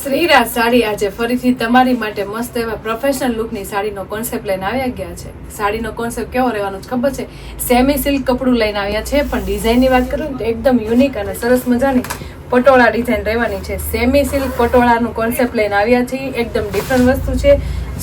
શ્રીરાજ સાડી આજે ફરીથી તમારી માટે મસ્ત એવા પ્રોફેશનલ લુકની સાડીનો કોન્સેપ્ટ લઈને આવ્યા ગયા છે. સાડીનો કોન્સેપ્ટ કેવો રહેવાનો છે ખબર છે? સેમી સિલ્ક કપડું લઈને આવ્યા છે, પણ ડિઝાઇનની વાત કરું તો એકદમ યુનિક અને સરસ મજાની પટોળા ડિઝાઇન રહેવાની છે. સેમી સિલ્ક પટોળાનું કોન્સેપ્ટ લઈને આવ્યા છીએ, એકદમ ડિફરન્ટ વસ્તુ છે.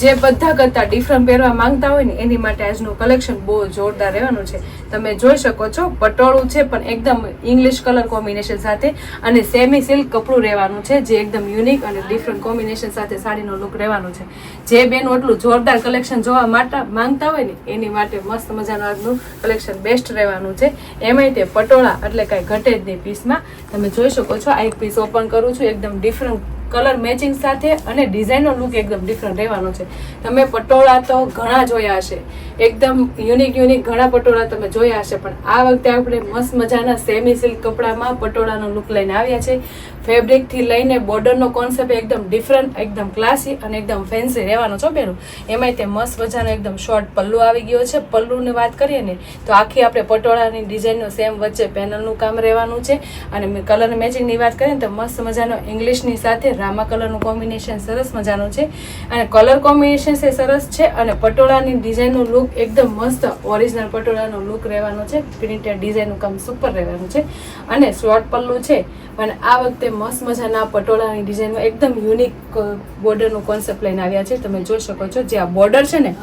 જે બધા કરતાં ડિફરન્ટ પહેરવા માંગતા હોય ને, એની માટે આજનું કલેક્શન બહુ જોરદાર રહેવાનું છે. તમે જોઈ શકો છો, પટોળું છે, પણ એકદમ ઇંગ્લિશ કલર કોમ્બિનેશન સાથે અને સેમી સિલ્ક કપડું રહેવાનું છે, જે એકદમ યુનિક અને ડિફરન્ટ કોમ્બિનેશન સાથે સાડીનો લુક રહેવાનો છે. જે બેન એટલું જોરદાર કલેક્શન જોવા માટે માંગતા હોય ને, એની માટે મસ્ત મજાનું આજનું કલેક્શન બેસ્ટ રહેવાનું છે. એમાંય તે પટોળા એટલે કાંઈ ઘટે જ નહીં પીસમાં તમે જોઈ શકો છો, આ એક પીસ ઓપન કરું છું, એકદમ ડિફરન્ટ કલર મેચિંગ સાથે અને ડિઝાઇનનો લુક એકદમ ડિફરન્ટ રહેવાનો છે. તમે પટોળા તો ઘણા જોયા હશે. એકદમ યુનિક યુનિક ઘણા પટોળા તમે જોયા હશે, પણ આ વખતે આપણે મસ્ત મજાના સેમી સિલ્ક કપડામાં પટોળાનો લુક લઈને આવ્યા છે. ફેબ્રિકથી લઈને બોર્ડરનો કોન્સેપ્ટ એકદમ ડિફરન્ટ એકદમ ક્લાસી અને એકદમ ફેન્સી રહેવાનો છો બેનું. એમાંય તે મસ્ત મજાનો એકદમ શોર્ટ પલ્લુ આવી ગયો છે. પલ્લુની વાત કરીએ ને, તો આખી આપણે પટોળાની ડિઝાઇનનો સેમ વચ્ચે પેનલનું કામ રહેવાનું છે. અને કલર મેચિંગની વાત કરીએ ને, તો મસ્ત મજાનો ઇંગ્લિશની સાથે રામા કલરનું કોમ્બિનેશન સરસ મજાનું છે. અને કલર કોમ્બિનેશન એ સરસ છે અને પટોળાની ડિઝાઇનનો લુક એકદમ મસ્ત ઓરિજિનલ પટોળાનો લુક રહેવાનો છે. પ્રિન્ટેડ ડિઝાઇનનું કામ સુપર રહેવાનું છે. અને શોર્ટ પલ્લું છે. અને આ વખતે મસ્ત મજાના પટોળાની ડિઝાઇનમાં એકદમ યુનિક બોર્ડરનું કોન્સેપ્ટ લઈને આવ્યા છે. તમે જોઈ શકો છો જે આ બોર્ડર છે ને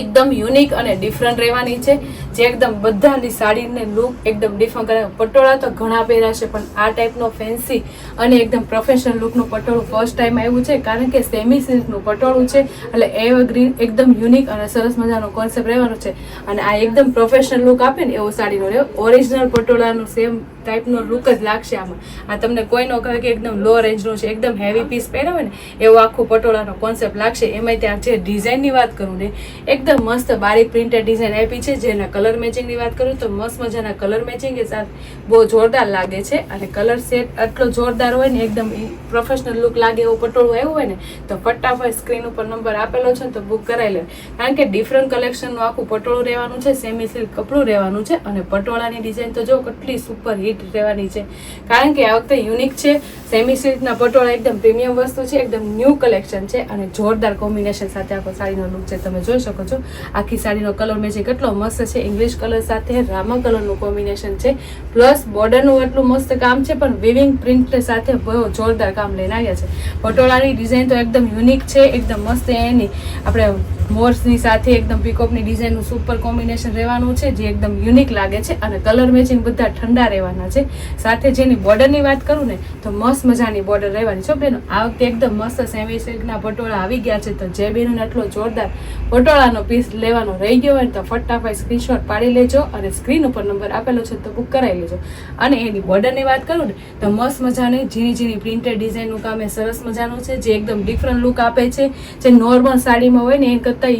એકદમ યુનિક અને ડિફરન્ટ રહેવાની છે. જે એકદમ બધાની સાડીને લુક એકદમ ડિફરન્ટ પટોળા તો ઘણા પહેર્યા છે, પણ આ ટાઈપનો ફેન્સી અને એકદમ પ્રોફેશનલ લુકનું પટોળું ફર્સ્ટ ટાઈમ આવ્યું છે, કારણ કે સેમી સિલ્કનું પટોળું છે. એટલે એવરગ્રીન એકદમ યુનિક અને સરસ મજાનો કોન્સેપ્ટ રહેવાનો છે. અને આ એકદમ પ્રોફેશનલ લુક આપે ને, એવો સાડીનો રહ્યો ઓરિજિનલ પટોળાનું સેમ ટાઈપનો લુક જ લાગશે આમાં. આ તમને કોઈનો કહે કે એકદમ લો રેન્જનું છે, એકદમ હેવી પીસ પહેરાવે ને, એવો આખું પટોળાનો કોન્સેપ્ટ લાગશે. એમાં ત્યાં જે ડિઝાઇનની વાત કરું ને, એકદમ મસ્ત બારીક પ્રિન્ટેડ ડિઝાઇન આપી છે, જેના કલર મેચિંગની વાત કરું તો મસ્ત મજાના કલર મેચિંગ એ સાથે બહુ જોરદાર લાગે છે. અને કલર સેટ આટલો જોરદાર હોય ને, એકદમ પ્રોફેશનલ લુક લાગે એવું પટોળું આવ્યું હોય ને, તો ફટાફટ સ્ક્રીન ઉપર નંબર આપેલો છે તો બુક કરાવી લે. કારણ કે ડિફરન્ટ કલેક્શનનું આખું પટોળું રહેવાનું છે સેમી સિલ્ક કપડું રહેવાનું છે, અને પટોળાની ડિઝાઇન તો જો કેટલી સુપર હિટ રહેવાની છે. કારણ કે આ વખતે યુનિક છે સેમી સિલ્કના પટોળા એકદમ પ્રીમિયમ વસ્તુ છે, એકદમ ન્યૂ કલેક્શન છે અને જોરદાર કોમ્બિનેશન સાથે આખો સાડીનો લુક છે. તમે જોઈ શકો છો, આખી સાડીનો કલર મેચિંગ કેટલો મસ્ત છે ઇંગ્લિશ કલર સાથે, રામા કલરનું કોમ્બિનેશન છે. પ્લસ બોર્ડરનું એટલું મસ્ત કામ છે, પણ વિવિંગ પ્રિન્ટ સાથે બહુ જોરદાર કામ લઈને આવ્યા છે. પટોળાની ડિઝાઇન તો એકદમ યુનિક છે, એકદમ મસ્ત એની આપણે મોર્સની સાથે એકદમ પીકોપની ડિઝાઇનનું સુપર કોમ્બિનેશન રહેવાનું છે, જે એકદમ યુનિક લાગે છે અને કલર મેચિંગ બધા ઠંડા રહેવાના છે. સાથે જેની બોર્ડરની વાત કરું ને, તો મસ્ત મજાની બોર્ડર રહેવાની છે. બેનો, આ વખતે એકદમ મસ્ત સેમી સિલ્કના પટોળા આવી ગયા છે, તો જે બેનોને આટલો જોરદાર પટોળાનો પીસ લેવાનો રહી ગયો હોય તો ફટાફટ સ્ક્રીનશોટ પાડી લેજો અને સ્ક્રીન ઉપર નંબર આપેલો છે, તો બુક કરાવી લેજો. અને એની બોર્ડરની વાત કરું ને, તો મસ્ત મજાની ઝીણી ઝીણી પ્રિન્ટેડ ડિઝાઇનનું કામ એ સરસ મજાનું છે, જે એકદમ ડિફરન્ટ લુક આપે છે. જે નોર્મલ સાડીમાં હોય ને, એ કરતાં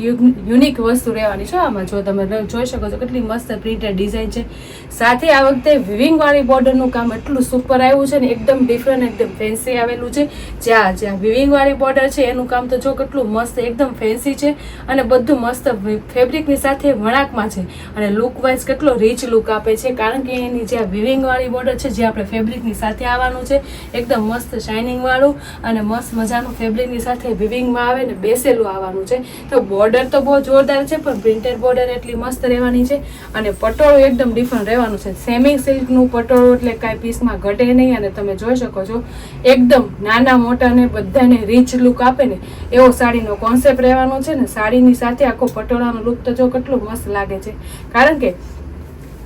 યુનિક વસ્તુ રહેવાની છે. આમાં જો તમે જોઈ શકો છો કેટલી મસ્ત પ્રિન્ટેડ ડિઝાઇન છે. સાથે આ વખતે વિવિંગવાળી બોર્ડરનું કામ એટલું સુપર આવ્યું છે ને એકદમ ડિફરન્ટ એકદમ ફેન્સી આવેલું છે. જ્યાં જ્યાં વિવિંગ વાળી બોર્ડર છે, એનું કામ તો જો કેટલું મસ્ત એકદમ ફેન્સી છે અને બધું મસ્ત ફેબ્રિકની સાથે વણાકમાં છે. અને લુક વાઇઝ કેટલો રીચ લુક આપે છે. કારણ કે એની જ્યાં વિવિંગ વાળી બોર્ડર છે, જે આપણે ફેબ્રિકની સાથે આવવાનું છે, એકદમ મસ્ત શાઇનિંગ વાળું અને મસ્ત મજાનું ફેબ્રિકની સાથે વિવિંગમાં આવે ને બેસેલું આવવાનું છે. તો બોર્ડર તો બહુ જોરદાર છે, પણ પ્રિન્ટેડ બોર્ડર એટલી મસ્ત રહેવાની છે. અને પટોળું એકદમ ડિફરન્ટ રહેવાનું છે. સેમી સિલ્કનું પટોળું એટલે કાંઈ પીસમાં ઘટે નહીં અને તમે જોઈ શકો છો, એકદમ નાના મોટાને બધાને રીચ લુક આપે ને, એવો સાડીનો કોન્સેપ્ટ રહેવાનો છે ને, સાડીની સાથે આખો પટોળાનો લુક તો જો કેટલું મસ્ત લાગે છે. કારણ કે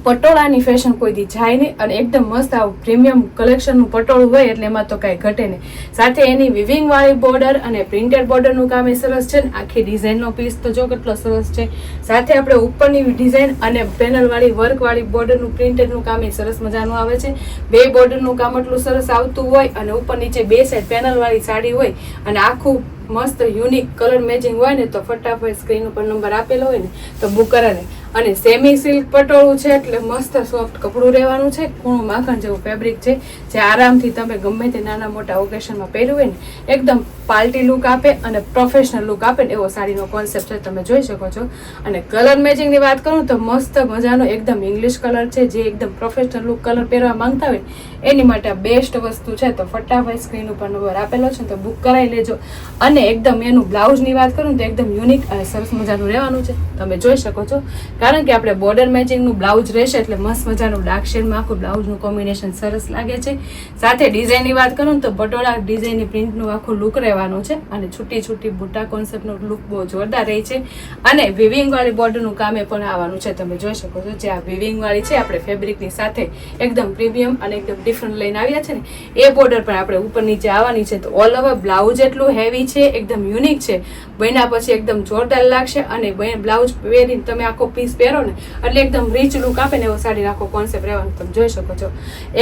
પટોળાની ફેશન કોઈ દી જાય નહીં અને એકદમ મસ્ત આવું પ્રીમિયમ કલેક્શનનું પટોળું હોય એટલે એમાં તો કાંઈ ઘટે નહીં. સાથે એની વિવિંગ વાળી બોર્ડર અને પ્રિન્ટેડ બોર્ડરનું કામ એ સરસ છે ને આખી ડિઝાઇનનો પીસ તો જો કેટલો સરસ છે. સાથે આપણે ઉપરની ડિઝાઇન અને પેનલવાળી વર્કવાળી બોર્ડરનું પ્રિન્ટેડનું કામ એ સરસ મજાનું આવે છે. બે બોર્ડરનું કામ એટલું સરસ આવતું હોય અને ઉપર નીચે બે સાઈડ પેનલવાળી સાડી હોય અને આખું મસ્ત યુનિક કલર મેચિંગ હોય ને તો ફટાફટ સ્ક્રીન ઉપર નંબર આપેલો હોય ને તો બુક કરાવે. અને સેમી સિલ્ક પટોળું છે એટલે મસ્ત સોફ્ટ કપડું રહેવાનું છે. કૂણું માખણ જેવું ફેબ્રિક છે, જે આરામથી તમે ગમે તે નાના મોટા ઓકેશનમાં પહેર્યું હોય ને, એકદમ પાર્ટી લુક આપે અને પ્રોફેશનલ લુક આપે ને એવો સાડીનો કોન્સેપ્ટ છે, તમે જોઈ શકો છો. અને કલર મેચિંગની વાત કરું તો મસ્ત મજાનો એકદમ ઇંગ્લિશ કલર છે, જે એકદમ પ્રોફેશનલ લુક કલર પહેરવા માંગતા હોય એની માટે બેસ્ટ વસ્તુ છે. તો ફટાફટ સ્ક્રીન ઉપર નંબર આપેલો છે તો બુક કરાવી લેજો. અને એકદમ એનું બ્લાઉઝની વાત કરું તો એકદમ યુનિક અને સરસ મજાનું રહેવાનું છે. તમે જોઈ શકો છો. કારણ કે આપણે બોર્ડર મેચિંગનું બ્લાઉઝ રહેશે એટલે મસ્ત મજાનું ડાર્ક શેડમાં આખું બ્લાઉઝનું કોમ્બિનેશન સરસ લાગે છે. સાથે ડિઝાઇનની વાત કરું ને તો પટોળા ડિઝાઇનની પ્રિન્ટનું આખું લુક રહેવાનું છે અને છૂટી છૂટી બુટા કોન્સેપ્ટનો લુક બહુ જોરદાર રહે છે. અને વિવિંગવાળી બોર્ડરનું કામ પણ આવવાનું છે. તમે જોઈ શકો છો જે આ વિવિંગવાળી છે, આપણે ફેબ્રિકની સાથે એકદમ પ્રીમિયમ અને એકદમ ડિફરન્ટ લઈને આવ્યા છે ને, એ બોર્ડર પણ આપણે ઉપર નીચે આવવાની છે. તો ઓલ ઓવર બ્લાઉઝ એટલું હેવી છે, એકદમ યુનિક છે. બન્યા પછી એકદમ જોરદાર લાગશે અને બ્લાઉઝ પહેરીને તમે આખો પીસ પહેરો ને એટલે એકદમ રીચ લુક આપે ને એવો સાડી રાખો કોન્સેપ્ટ રહેવાનો તમે જોઈ શકો છો.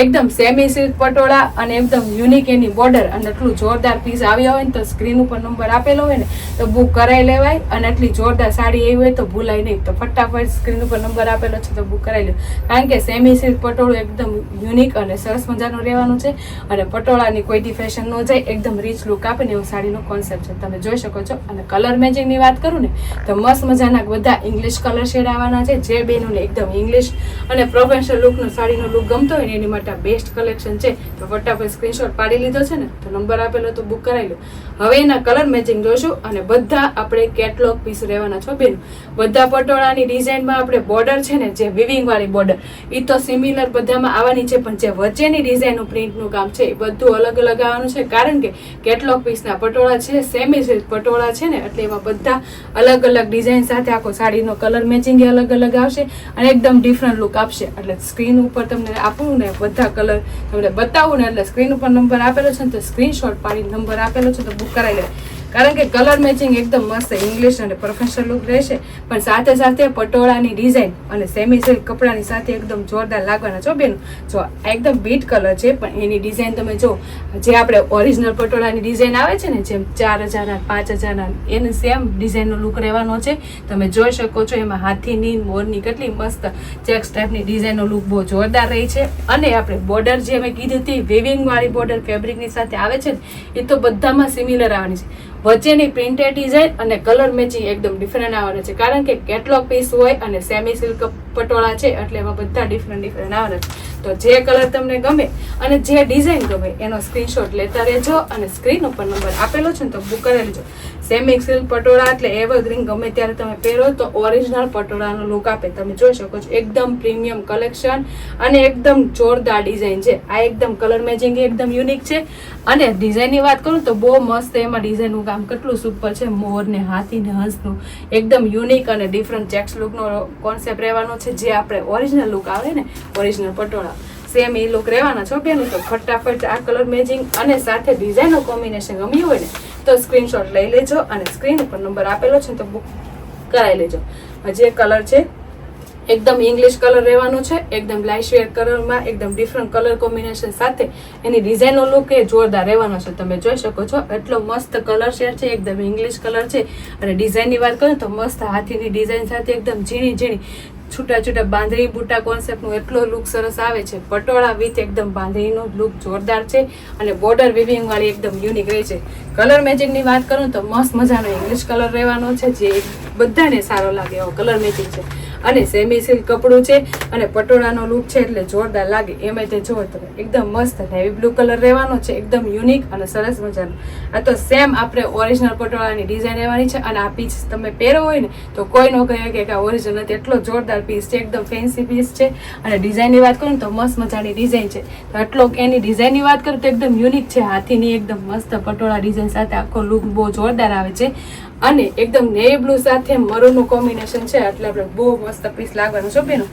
એકદમ સેમી સિલ્ક પટોળા અને એકદમ યુનિક એની બોર્ડર અને એટલું જોરદાર પીસ આવ્યા હોય ને તો સ્ક્રીન ઉપર નંબર આપેલો હોય ને, તો બુક કરાવી લેવાય અને એટલી જોરદાર સાડી એવી હોય તો ભૂલાય નહીં. તો ફટાફટ સ્ક્રીન ઉપર નંબર આપેલો છે તો બુક કરાવી લો કારણ કે સેમી સિલ્ક પટોળું એકદમ યુનિક અને સરસ મજાનું રહેવાનું છે અને પટોળાની કોઈ ફેશન ન જાય, એકદમ રીચ લુક આપે ને એવો સાડીનો કોન્સેપ્ટ છે. તમે જોઈ શકો છો. અને કલર મેચિંગની વાત કરું ને, તો મસ્ત મજાના બધા ઇંગ્લિશ કલર શેડ આવવાના છે. જે બેનોને એકદમ ઇંગ્લિશ અને પ્રોફેશનલ લુકનો સાડીનો લુક ગમતો હોય ને એની માટે બેસ્ટ કલેક્શન છે. તો ફટાફટ સ્ક્રીનશોટ પાડી લીધો છે ને. તો નંબર આપેલો તો બુક કરાવી લો. હવે એના કલર મેચિંગ જોઈશું અને બધા આપણે કેટલોગ પીસ રહેવાના છો બેન. બધા પટોળાની ડિઝાઇનમાં આપણે બોર્ડર છે ને, જે વિવિંગ વાળી બોર્ડર એ તો સિમિલર બધામાં આવવાની છે, પણ જે વચ્ચેની ડિઝાઇનનું પ્રિન્ટનું કામ છે એ બધું અલગ અલગ આવવાનું છે. કારણ કે કેટલોગ પીસના પટોળા છે સેમી પટોળા છે ને, એટલે એમાં બધા અલગ અલગ ડિઝાઇન સાથે આખો સાડીનો કલર મેચિંગ એ અલગ અલગ આવશે અને એકદમ ડિફરન્ટ લુક આપશે. એટલે સ્ક્રીન ઉપર તમને આપવું ને બધા કલર તમને બતાવું ને એટલે સ્ક્રીન ઉપર નંબર આપેલો છે ને તો સ્ક્રીનશોટ પાડી નંબર આપેલો છે તો બુક કરાવી લે કારણ કે કલર મેચિંગ એકદમ મસ્ત ઇંગ્લિશ અને પ્રોફેશનલ લુક રહેશે. પણ સાથે સાથે પટોળાની ડિઝાઇન અને સેમી સિલ્ક કપડાની સાથે એકદમ જોરદાર લાગવાના છો બેન? જો એકદમ બીટ કલર છે, પણ એની ડિઝાઇન તમે જો, જે આપણે ઓરિજિનલ પટોળાની ડિઝાઇન આવે છે ને, જેમ ચાર હજારના, પાંચ હજારના, એને સેમ ડિઝાઇનનો લુક રહેવાનો છે. તમે જોઈ શકો છો એમાં હાથીની મોરની કેટલી મસ્ત ચેક્સ ટાઈપની ડિઝાઇનનો લુક બહુ જોરદાર રહી છે. અને આપણે બોર્ડર જે મેં કીધી હતી વેવિંગવાળી બોર્ડર ફેબ્રિકની સાથે આવે છે ને, એ તો બધામાં સિમિલર આવવાની છે. વચ્ચેની પ્રિન્ટેડ ડિઝાઇન અને કલર મેચિંગ એકદમ ડિફરન્ટ આવે છે. કારણ કે કેટલોગ પીસ હોય અને સેમી સિલ્ક પટોળા છે એટલે એમાં બધા ડિફરન્ટ ડિફરન્ટ આવવાના છે. તો જે કલર તમને ગમે અને જે ડિઝાઇન ગમે એનો સ્ક્રીનશોટ લેતા રહેજો અને સ્ક્રીન ઉપર નંબર આપેલો છે ને તો બુક કરી લેજો. સેમી સિલ્ક પટોળા એટલે એવરગ્રીન ગમે ત્યારે તમે પહેરો તો ઓરિજિનલ પટોળાનો લુક આપે. તમે જોઈ શકો છો એકદમ પ્રીમિયમ કલેક્શન અને એકદમ જોરદાર ડિઝાઇન છે. આ એકદમ કલર મેચિંગ એકદમ યુનિક છે. અને ડિઝાઇનની વાત કરું તો બહુ મસ્ત એમાં ડિઝાઇનનું કામ કેટલું સુપર છે. મોર ને હાથી ને હંસનું એકદમ યુનિક અને ડિફરન્ટ ચેક્સ લુકનો કોન્સેપ્ટ રહેવાનો છે. જે આપણે ઓરિજિનલ લુક આવે ને ઓરિજિનલ પટોળા. સેમ એ લુક રહેવાના છો બેન, તો ફટાફટ આ કલર મેચિંગ અને સાથે ડિઝાઇનનું કોમ્બિનેશન ગમ્યું હોય ને, તો સ્ક્રીનશોટ લઈ લેજો અને સ્ક્રીન ઉપર નંબર આપેલો છે તો બુક કરાવી લેજો. જે કલર છે, એકદમ ઇંગ્લિશ કલર રહેવાનો છે, એકદમ શેડ કલરમાં એકદમ ડિફરન્ટ કલર કોમ્બિનેશન સાથે એની ડિઝાઇનનો લુક એ જોરદાર રહેવાનો છે. તમે જોઈ શકો છો, એટલો મસ્ત કલર શેડ છે, એકદમ ઇંગ્લિશ કલર છે. અને ડિઝાઇનની વાત કરું તો મસ્ત હાથીની ડિઝાઇન સાથે એકદમ ઝીણી ઝીણી છૂટા છૂટા બાંધણી બુટા કોન્સેપ્ટનું એટલો લુક સરસ આવે છે. પટોળા વિથ એકદમ બાંધણીનો લુક જોરદાર છે અને બોર્ડર વિવિંગ વાળી એકદમ યુનિક રહે છે. કલર મેચિંગની વાત કરું તો મસ્ત મજાનો ઇંગ્લિશ કલર રહેવાનો છે, જે બધાને સારો લાગે એવો કલર મેચિંગ છે. અને સેમી સિલ્ક કપડું છે અને પટોળાનો લુક છે એટલે જોરદાર લાગે. એમાં તે જોવો તમે, એકદમ મસ્ત નેવી બ્લુ કલર રહેવાનો છે, એકદમ યુનિક અને સરસ મજાનો. આ તો સેમ આપણે ઓરિજિનલ પટોળાની ડિઝાઇન રહેવાની છે અને આ પીસ તમે પહેરો હોય ને, તો કોઈ ન કહે કે આ ઓરિજિનલ નથી. એટલો જોરદાર પીસ છે, એકદમ ફેન્સી પીસ છે અને ડિઝાઇનની વાત કરું તો મસ્ત મજાની ડિઝાઇન છે. તો એટલો એની ડિઝાઇનની વાત કરું તો એકદમ યુનિક છે. હાથીની એકદમ મસ્ત પટોળા ડિઝાઇન સાથે આખો લુક બહુ જોરદાર આવે છે. અને એકદમ નેવી બ્લુ સાથે મરૂનું કોમ્બિનેશન છે. એટલે આપણે બહુ મસ્ત પીસ લાગવાનું છે બેનો.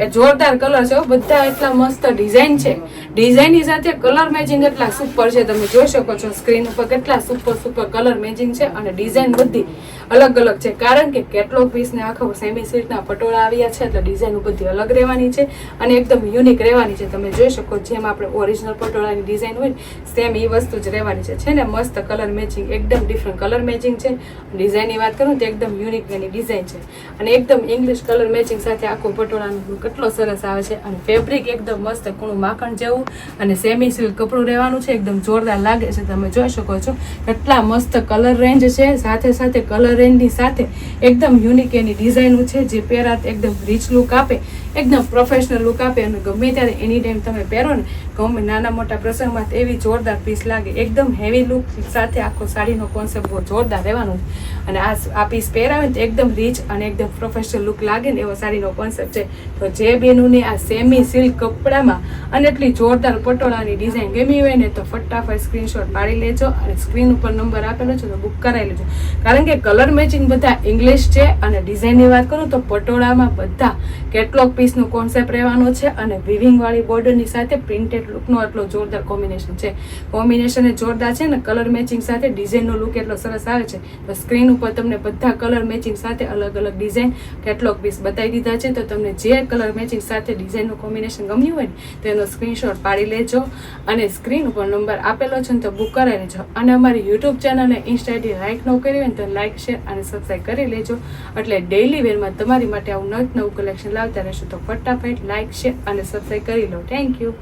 એ જોરદાર કલર છે. બધા એટલા મસ્ત ડિઝાઇન છે. ડિઝાઇનની સાથે કલર મેચિંગ એટલા સુપર છે. તમે જોઈ શકો છો સ્ક્રીન ઉપર કેટલા સુપર સુપર કલર મેચિંગ છે અને ડિઝાઇન બધી અલગ અલગ છે. કારણ કે કેટલોગ પીસને આખો સેમી સિલ્કના પટોળા આવ્યા છે, એટલે ડિઝાઇન બધી અલગ રહેવાની છે અને એકદમ યુનિક રહેવાની છે. તમે જોઈ શકો જેમ આપણે ઓરિજિનલ પટોળાની ડિઝાઇન હોય સેમ એ વસ્તુ જ રહેવાની છે. છે ને, મસ્ત કલર મેચિંગ એકદમ ડિફરન્ટ કલર મેચિંગ છે. ડિઝાઇનની વાત કરું તો એકદમ યુનિક એની ડિઝાઇન છે. અને એકદમ ઇંગ્લિશ કલર મેચિંગ સાથે આખો પટોળાનો કેટલો સરસ આવે છે. અને ફેબ્રિક એકદમ મસ્ત કૂણું માખણ જેવું અને સેમી સિલ્ક કપડું રહેવાનું છે. એકદમ જોરદાર લાગે છે. તમે જોઈ શકો છો. કેટલા મસ્ત કલર રેન્જ છે. સાથે સાથે કલર રેન્જની સાથે. એકદમ યુનિક એની ડિઝાઇનું છે જે પહેરાત એકદમ રીચ લુક આપે. એકદમ પ્રોફેશનલ લુક આપે અને ગમે ત્યારે એની ટાઈમ તમે પહેરો ને, ગમે નાના મોટા પ્રસંગમાં એવી જોરદાર પીસ લાગે, એકદમ હેવી લુક સાથે આખો સાડીનો કોન્સેપ્ટ બહુ જોરદાર રહેવાનો છે. અને આ આ પીસ પહેરાવે ને તો એકદમ રીચ અને એકદમ પ્રોફેશનલ લુક લાગે ને એવો સાડીનો કોન્સેપ્ટ છે. તો જે બેનુને આ સેમી સિલ્ક કપડામાં અને એટલી જોરદાર પટોળાની ડિઝાઇન ગમી હોય ને તો ફટાફટ સ્ક્રીનશોટ પાડી લેજો અને સ્ક્રીન ઉપર નંબર આપેલો છે તો બુક કરાવી લેજો. કારણ કે કલર મેચિંગ બધા ઇંગ્લિશ છે અને ડિઝાઇનની વાત કરું તો પટોળામાં બધા કેટલોગ પીસનો કોન્સેપ્ટ રહેવાનો છે અને વિવિંગવાળી બોર્ડરની સાથે પ્રિન્ટેડ લુકનો એટલો જોરદાર કોમ્બિનેશન છે. કોમ્બિનેશન જોરદાર છે ને કલર મેચિંગ સાથે ડિઝાઇનનો લુક એટલો સરસ આવે છે. તો સ્ક્રીન ઉપર તમને બધા કલર મેચિંગ સાથે અલગ અલગ ડિઝાઇન કેટલોગ પીસ બતાવી દીધા છે. તો તમને જે કલર મેચિંગ સાથે ડિઝાઇનનું કોમ્બિનેશન ગમ્યું હોય ને, તો એનો સ્ક્રીનશોટ પાડી લેજો અને સ્ક્રીન ઉપર નંબર આપેલો છે ને તો બુક કરાવી લેજો. અને અમારી યુટ્યુબ ચેનલને ઇન્સ્ટાથી લાઇક ન કરી હોય ને તો લાઇક શેર અને સબસ્ક્રાઈબ કરી લેજો. એટલે ડેઇલી વેરમાં તમારી માટે આવું નવું નવું કલેક્શન લાવતા રહેશું. તો ફટાફટ લાઇક શેર અને સબસ્ક્રાઈબ કરી લો. Thank you